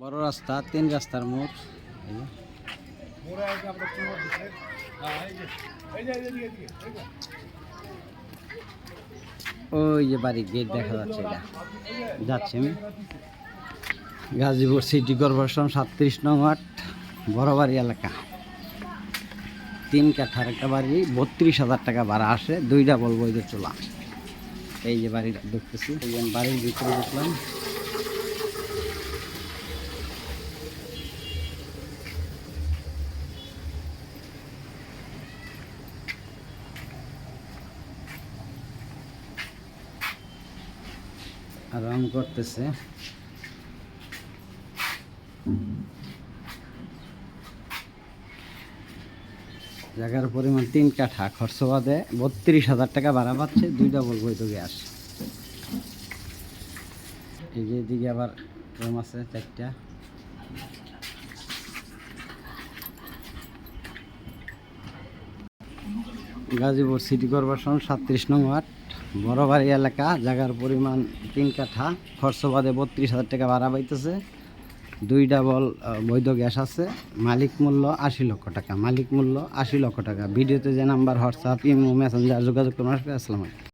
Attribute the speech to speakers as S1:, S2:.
S1: বড় রাস্তা, তিন রাস্তার মোড়। ওই যে বাড়ির গেট দেখা যাচ্ছে এটা। যাচ্ছে আমি গাজীপুর সিটি কর্পোরেশন সাতত্রিশ নং ওয়ার্ড বড় বাড়ি এলাকা। তিন কাঠার একটা বাড়ি, বত্রিশ হাজার টাকা ভাড়া আসে, দুইটা বলব এই যে চোলা। এই যে বাড়িটা দেখতেছি বাড়ির ভিতরে দেখলাম। রং করতেছে। জায়গার পরিমাণ তিন কাঠা, খরচ বাদে বত্রিশ হাজার টাকা ভাড়া পাচ্ছে দুইটা বলব তো গ্যাস। এই যে এদিকে আবার রুম আছে চারটা। গাজীপুর সিটি কর্পোরেশন সাতত্রিশ নং ওয়ার্ড, বড়বাড়ি এলাকা, জায়গার পরিমাণ তিন কাঠা, খরচ বাদে বত্রিশ হাজার টাকা ভাড়া পাইতেছে। দুই ডাবল বৈধ গ্যাস আছে। মালিক মূল্য আশি লক্ষ টাকা, মালিক মূল্য আশি লক্ষ টাকা। ভিডিওতে যে নাম্বার, হোয়াটসঅ্যাপ, ইমো, মেসেঞ্জার যোগাযোগ করুন। আসসালামু আলাইকুম।